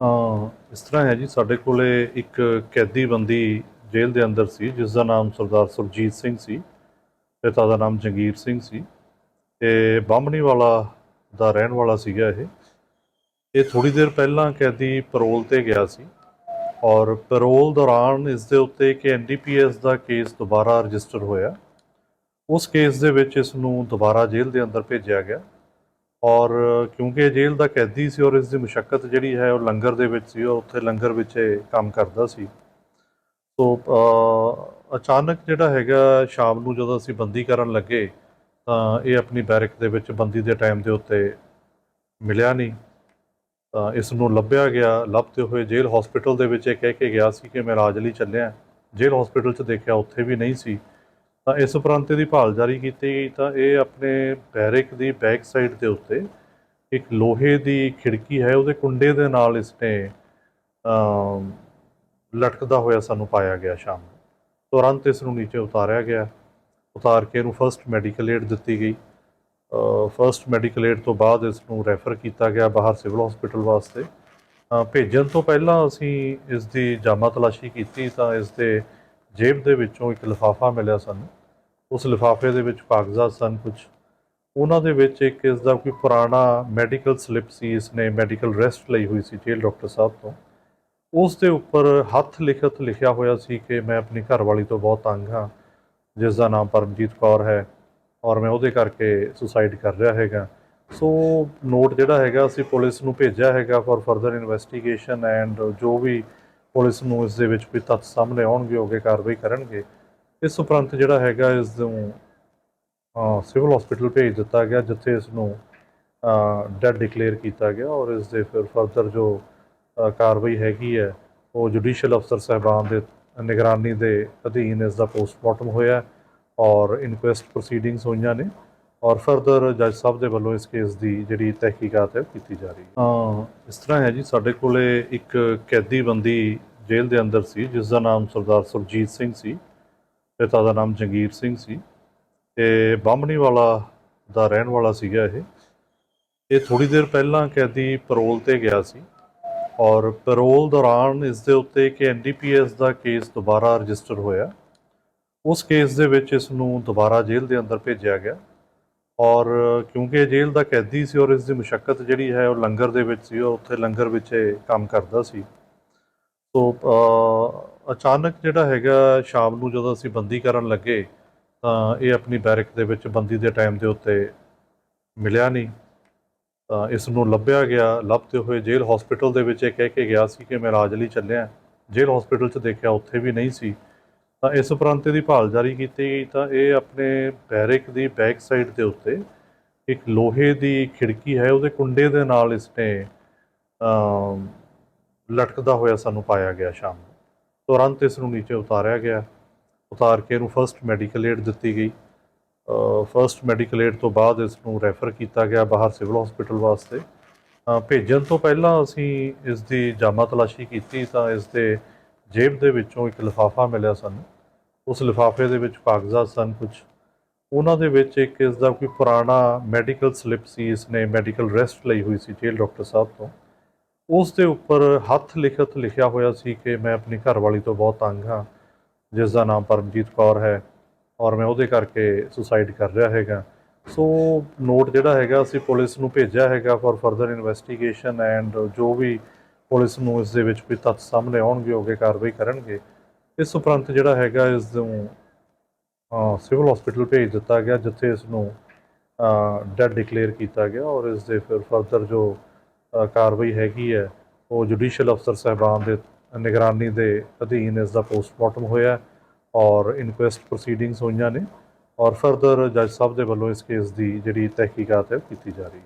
ਇਸ ਤਰ੍ਹਾਂ ਹੈ ਜੀ, ਸਾਡੇ ਕੋਲੇ ਇੱਕ ਕੈਦੀ ਬੰਦੀ ਜੇਲ੍ਹ ਦੇ ਅੰਦਰ ਸੀ, ਜਿਸ ਦਾ ਨਾਮ ਸਰਦਾਰ ਸੁਰਜੀਤ ਸਿੰਘ ਸੀ ਪਿਤਾ ਦਾ ਨਾਮ ਜੰਗੀਰ ਸਿੰਘ ਸੀ। ਤੇ ਬਾਹਮਣੀ ਵਾਲਾ ਦਾ ਰਹਿਣ ਵਾਲਾ ਸੀਗਾ ਇਹ। ਇਹ ਥੋੜੀ ਦੇਰ ਪਹਿਲਾਂ ਕੈਦੀ ਪੈਰੋਲ ਤੇ ਗਿਆ ਸੀ ਔਰ ਪੈਰੋਲ ਦੌਰਾਨ ਇਸ ਦੇ ਉੱਤੇ ਇੱਕ ਐਨਡੀਪੀਐਸ ਦਾ ਕੇਸ ਦੁਬਾਰਾ ਰਜਿਸਟਰ ਹੋਇਆ। ਉਸ ਕੇਸ ਦੇ ਵਿੱਚ ਇਸ ਨੂੰ ਦੁਬਾਰਾ ਜੇਲ੍ਹ ਦੇ ਅੰਦਰ ਭੇਜਿਆ ਗਿਆ। ਔਰ ਕਿਉਂਕਿ ਇਹ ਜੇਲ੍ਹ ਦਾ ਕੈਦੀ ਸੀ ਔਰ ਇਸ ਦੀ ਮੁਸ਼ਕਲ ਜਿਹੜੀ ਹੈ, ਉਹ ਲੰਗਰ ਦੇ ਵਿੱਚ ਸੀ ਔਰ ਉੱਥੇ ਲੰਗਰ ਵਿੱਚ ਇਹ ਕੰਮ ਕਰਦਾ ਸੀ। ਸੋ ਅਚਾਨਕ ਜਿਹੜਾ ਹੈਗਾ ਸ਼ਾਮ ਨੂੰ ਜਦੋਂ ਅਸੀਂ ਬੰਦੀ ਕਰਨ ਲੱਗੇ, ਤਾਂ ਇਹ ਆਪਣੀ ਬੈਰਕ ਦੇ ਵਿੱਚ ਬੰਦੀ ਦੇ ਟਾਈਮ ਦੇ ਉੱਤੇ ਮਿਲਿਆ ਨਹੀਂ। ਤਾਂ ਇਸ ਨੂੰ ਲੱਭਿਆ ਗਿਆ, ਲੱਭਦੇ ਹੋਏ ਜੇਲ੍ਹ ਹਸਪੀਟਲ ਦੇ ਵਿੱਚ ਇਹ ਕਹਿ ਕੇ ਗਿਆ ਸੀ ਕਿ ਮੈਂ ਇਲਾਜ ਲਈ ਚੱਲਿਆ। ਜੇਲ੍ਹ ਹਸਪੀਟਲ 'ਚ ਦੇਖਿਆ ਉੱਥੇ ਵੀ ਨਹੀਂ ਸੀ। ਤਾਂ ਇਸ ਉਪਰੰਤ ਦੀ ਭਾਲ ਜਾਰੀ ਕੀਤੀ ਗਈ ਤਾਂ ਇਹ ਆਪਣੇ ਬੈਰਿਕ ਦੀ ਬੈਕ ਸਾਈਡ ਦੇ ਉੱਤੇ ਇੱਕ ਲੋਹੇ ਦੀ ਖਿੜਕੀ ਹੈ, ਉਹਦੇ ਕੁੰਡੇ ਦੇ ਨਾਲ ਇਸਨੇ ਲਟਕਦਾ ਹੋਇਆ ਸਾਨੂੰ ਪਾਇਆ ਗਿਆ ਸ਼ਾਮ ਨੂੰ। ਤੁਰੰਤ ਇਸ ਨੂੰ ਨੀਚੇ ਉਤਾਰਿਆ ਗਿਆ। ਉਤਾਰ ਕੇ ਇਹਨੂੰ ਫਰਸਟ ਮੈਡੀਕਲ ਏਡ ਦਿੱਤੀ ਗਈ। ਫਰਸਟ ਮੈਡੀਕਲ ਏਡ ਤੋਂ ਬਾਅਦ ਇਸ ਨੂੰ ਰੈਫਰ ਕੀਤਾ ਗਿਆ ਬਾਹਰ ਸਿਵਲ ਹਸਪੀਟਲ ਵਾਸਤੇ। ਭੇਜਣ ਤੋਂ ਪਹਿਲਾਂ ਅਸੀਂ ਇਸ ਦੀ ਜਾਮਾ ਤਲਾਸ਼ੀ ਕੀਤੀ ਤਾਂ ਇਸ ਦੇ ਜੇਬ ਦੇ ਵਿੱਚੋਂ ਇੱਕ ਲਿਫਾਫਾ ਮਿਲਿਆ ਸਾਨੂੰ। ਉਸ ਲਿਫਾਫੇ ਦੇ ਵਿੱਚ ਕਾਗਜ਼ਾਤ ਸਨ ਕੁਝ। ਉਹਨਾਂ ਦੇ ਵਿੱਚ ਇੱਕ ਇਸ ਦਾ ਕੋਈ ਪੁਰਾਣਾ ਮੈਡੀਕਲ ਸਲਿੱਪ ਸੀ ਇਸ ਨੇ ਮੈਡੀਕਲ ਰੈਸਟ ਲਈ ਹੋਈ ਸੀ ਜੇਲ੍ਹ ਡਾਕਟਰ ਸਾਹਿਬ ਤੋਂ। ਉਸ ਦੇ ਉੱਪਰ ਹੱਥ ਲਿਖਤ ਲਿਖਿਆ ਹੋਇਆ ਸੀ ਕਿ ਮੈਂ ਆਪਣੀ ਘਰਵਾਲੀ ਤੋਂ ਬਹੁਤ ਤੰਗ ਹਾਂ, ਜਿਸ ਦਾ ਨਾਮ ਪਰਮਜੀਤ ਕੌਰ ਹੈ ਔਰ ਮੈਂ ਉਹਦੇ ਕਰਕੇ ਸੁਸਾਈਡ ਕਰ ਰਿਹਾ ਹੈਗਾ। ਸੋ ਨੋਟ ਜਿਹੜਾ ਹੈਗਾ, ਅਸੀਂ ਪੁਲਿਸ ਨੂੰ ਭੇਜਿਆ ਹੈਗਾ ਫॉर ਫਰਦਰ ਇਨਵੈਸਟੀਗੇਸ਼ਨ ਐਂਡ ਜੋ ਵੀ ਪੁਲਿਸ ਨੂੰ ਇਸ ਦੇ ਵਿੱਚ ਕੋਈ ਤੱਥ ਸਾਹਮਣੇ ਆਉਣਗੇ ਉਹਗੇ ਕਾਰਵਾਈ ਕਰਨਗੇ। ਇਸ ਉਪਰੰਤ ਜਿਹੜਾ ਹੈਗਾ ਇਸ ਨੂੰ ਸਿਵਲ ਹਸਪੀਟਲ ਭੇਜ ਦਿੱਤਾ ਗਿਆ, ਜਿੱਥੇ ਇਸ ਨੂੰ ਡੈਡ ਡਿਕਲੇਅਰ ਕੀਤਾ ਗਿਆ ਔਰ ਇਸ ਦੇ ਫਿਰ ਫਰਦਰ ਜੋ ਕਾਰਵਾਈ ਹੈਗੀ ਹੈ, ਉਹ ਜੁਡੀਸ਼ੀਅਲ ਅਫਸਰ ਸਾਹਿਬਾਨ ਦੇ ਨਿਗਰਾਨੀ ਦੇ ਅਧੀਨ ਇਸ ਦਾ ਪੋਸਟਮਾਰਟਮ ਹੋਇਆ ਔਰ ਇਨਕੁਐਸਟ ਪ੍ਰੋਸੀਡਿੰਗਸ ਹੋਈਆਂ ਨੇ ਔਰ ਫਰਦਰ ਜੱਜ ਸਾਹਿਬ ਦੇ ਵੱਲੋਂ ਇਸ ਕੇਸ ਦੀ ਜਿਹੜੀ ਤਹਿਕੀਕਾਤ ਹੈ ਉਹ ਕੀਤੀ ਜਾ ਰਹੀ ਹੈ। ਹਾਂ ਇਸ ਤਰ੍ਹਾਂ ਹੈ ਜੀ, ਸਾਡੇ ਕੋਲੇ ਇੱਕ ਕੈਦੀ ਬੰਦੀ ਜੇਲ੍ਹ ਦੇ ਅੰਦਰ ਸੀ, ਜਿਸ ਦਾ ਨਾਮ ਸਰਦਾਰ ਸੁਰਜੀਤ ਸਿੰਘ ਸੀ। ਪਿਤਾ ਦਾ ਨਾਮ ਜੰਗੀਰ ਸਿੰਘ ਸੀ। ਤੇ ਬਾਹਮਣੀ ਵਾਲਾ ਦਾ ਰਹਿਣ ਵਾਲਾ ਸੀਗਾ ਇਹ। ਇਹ ਥੋੜੀ ਦੇਰ ਪਹਿਲਾਂ ਕੈਦੀ ਪੈਰੋਲ ਤੇ ਗਿਆ ਸੀ ਔਰ ਪੈਰੋਲ ਦੌਰਾਨ ਇਸ ਦੇ ਉੱਤੇ ਇੱਕ ਐਨਡੀਪੀਐਸ ਦਾ ਕੇਸ ਦੁਬਾਰਾ ਰਜਿਸਟਰ ਹੋਇਆ। ਉਸ ਕੇਸ ਦੇ ਵਿੱਚ ਇਸ ਨੂੰ ਦੁਬਾਰਾ ਜੇਲ੍ਹ ਦੇ ਅੰਦਰ ਭੇਜਿਆ ਗਿਆ ਔਰ ਕਿਉਂਕਿ ਇਹ ਜੇਲ੍ਹ ਦਾ ਕੈਦੀ ਸੀ ਔਰ ਇਸ ਦੀ ਮੁਸ਼ਕਲ ਜਿਹੜੀ ਹੈ ਉਹ ਲੰਗਰ ਦੇ ਵਿੱਚ ਸੀ ਔਰ ਉੱਥੇ ਲੰਗਰ ਵਿੱਚ ਇਹ ਕੰਮ ਕਰਦਾ ਸੀ। ਸੋ ਅਚਾਨਕ ਜਿਹੜਾ ਹੈਗਾ ਸ਼ਾਮ ਨੂੰ ਜਦੋਂ ਅਸੀਂ ਬੰਦੀ ਕਰਨ ਲੱਗੇ, ਤਾਂ ਇਹ ਆਪਣੀ ਬੈਰਕ ਦੇ ਵਿੱਚ ਬੰਦੀ ਦੇ ਟਾਈਮ ਦੇ ਉੱਤੇ ਮਿਲਿਆ ਨਹੀਂ। ਤਾਂ ਇਸ ਨੂੰ ਲੱਭਿਆ ਗਿਆ। ਲੱਭਦੇ ਹੋਏ ਜੇਲ੍ਹ ਹਸਪੀਟਲ ਦੇ ਵਿੱਚ ਇਹ ਕਹਿ ਕੇ ਗਿਆ ਸੀ ਕਿ ਮੈਂ ਇਲਾਜ ਲਈ ਚੱਲਿਆ। ਜੇਲ੍ਹ ਹਸਪੀਟਲ 'ਚ ਦੇਖਿਆ ਉੱਥੇ ਵੀ ਨਹੀਂ ਸੀ। ਤਾਂ ਇਸ ਉਪਰੰਤ ਦੀ ਭਾਲ ਜਾਰੀ ਕੀਤੀ ਗਈ। ਤਾਂ ਇਹ ਆਪਣੇ ਬੈਰਕ ਦੀ ਬੈਕ ਸਾਈਡ ਦੇ ਉੱਤੇ ਇੱਕ ਲੋਹੇ ਦੀ ਖਿੜਕੀ ਹੈ। ਉਹਦੇ ਕੁੰਡੇ ਦੇ ਨਾਲ ਇਸਨੇ ਲਟਕਦਾ ਹੋਇਆ ਸਾਨੂੰ ਪਾਇਆ ਗਿਆ ਸ਼ਾਮ ਨੂੰ। ਤੁਰੰਤ ਇਸ ਨੂੰ ਨੀਚੇ ਉਤਾਰਿਆ ਗਿਆ। ਉਤਾਰ ਕੇ ਇਹਨੂੰ ਫਰਸਟ ਮੈਡੀਕਲ ਏਡ ਦਿੱਤੀ ਗਈ। ਫਰਸਟ ਮੈਡੀਕਲ ਏਡ ਤੋਂ ਬਾਅਦ ਇਸ ਨੂੰ ਰੈਫਰ ਕੀਤਾ ਗਿਆ ਬਾਹਰ ਸਿਵਲ ਹਸਪੀਟਲ ਵਾਸਤੇ। ਭੇਜਣ ਤੋਂ ਪਹਿਲਾਂ ਅਸੀਂ ਇਸ ਦੀ ਜਾਮਾ ਤਲਾਸ਼ੀ ਕੀਤੀ ਤਾਂ ਇਸ ਦੇ ਜੇਬ ਦੇ ਵਿੱਚੋਂ ਇੱਕ ਲਿਫਾਫਾ ਮਿਲਿਆ ਸਾਨੂੰ। ਉਸ ਲਿਫਾਫੇ ਦੇ ਵਿੱਚ ਕਾਗਜ਼ਾਤ ਸਨ ਕੁਝ। ਉਹਨਾਂ ਦੇ ਵਿੱਚ ਇੱਕ ਇਸ ਦਾ ਕੋਈ ਪੁਰਾਣਾ ਮੈਡੀਕਲ ਸਲਿੱਪ ਸੀ, ਇਸ ਨੇ ਮੈਡੀਕਲ ਰੈਸਟ ਲਈ ਹੋਈ ਸੀ ਜੇਲ੍ਹ ਡਾਕਟਰ ਸਾਹਿਬ ਤੋਂ। ਉਸ ਦੇ ਉੱਪਰ ਹੱਥ ਲਿਖਤ ਲਿਖਿਆ ਹੋਇਆ ਸੀ ਕਿ ਮੈਂ ਆਪਣੀ ਘਰਵਾਲੀ ਤੋਂ ਬਹੁਤ ਤੰਗ ਹਾਂ, ਜਿਸ ਦਾ ਨਾਮ ਪਰਮਜੀਤ ਕੌਰ ਹੈ ਔਰ ਮੈਂ ਉਹਦੇ ਕਰਕੇ ਸੁਸਾਈਡ ਕਰ ਰਿਹਾ ਹੈਗਾ। ਸੋ ਨੋਟ ਜਿਹੜਾ ਹੈਗਾ, ਅਸੀਂ ਪੁਲਿਸ ਨੂੰ ਭੇਜਿਆ ਹੈਗਾ ਫॉर ਫਰਦਰ ਇਨਵੈਸਟੀਗੇਸ਼ਨ ਐਂਡ ਜੋ ਵੀ ਪੁਲਿਸ ਨੂੰ ਇਸ ਦੇ ਵਿੱਚ ਕੋਈ ਤੱਥ ਸਾਹਮਣੇ ਆਉਣਗੇ, ਉਹ ਕਾਰਵਾਈ ਕਰਨਗੇ। ਇਸ ਉਪਰੰਤ ਜਿਹੜਾ ਹੈਗਾ, ਇਸ ਨੂੰ ਸਿਵਲ ਹਸਪੀਟਲ ਭੇਜ ਦਿੱਤਾ ਗਿਆ, ਜਿੱਥੇ ਇਸ ਨੂੰ ਡੈਡ ਡਿਕਲੇਅਰ ਕੀਤਾ ਗਿਆ ਔਰ ਇਸ ਦੇ ਫਿਰ ਫਰਦਰ ਜੋ ਕਾਰਵਾਈ ਹੈਗੀ ਹੈ। ਉਹ ਜੁਡੀਸ਼ੀਅਲ ਅਫਸਰ ਸਾਹਿਬਾਨ ਦੇ ਨਿਗਰਾਨੀ ਦੇ ਅਧੀਨ ਇਸ ਦਾ ਪੋਸਟਮਾਰਟਮ ਹੋਇਆ ਔਰ ਇਨਕੁਐਸਟ ਪ੍ਰੋਸੀਡਿੰਗਸ ਹੋਈਆਂ ਨੇ ਔਰ ਫਰਦਰ ਜੱਜ ਸਾਹਿਬ ਦੇ ਵੱਲੋਂ ਇਸ ਕੇਸ ਦੀ ਜਿਹੜੀ ਤਹਿਕੀਕਾਤ ਹੈ ਉਹ ਕੀਤੀ ਜਾ ਰਹੀ ਹੈ।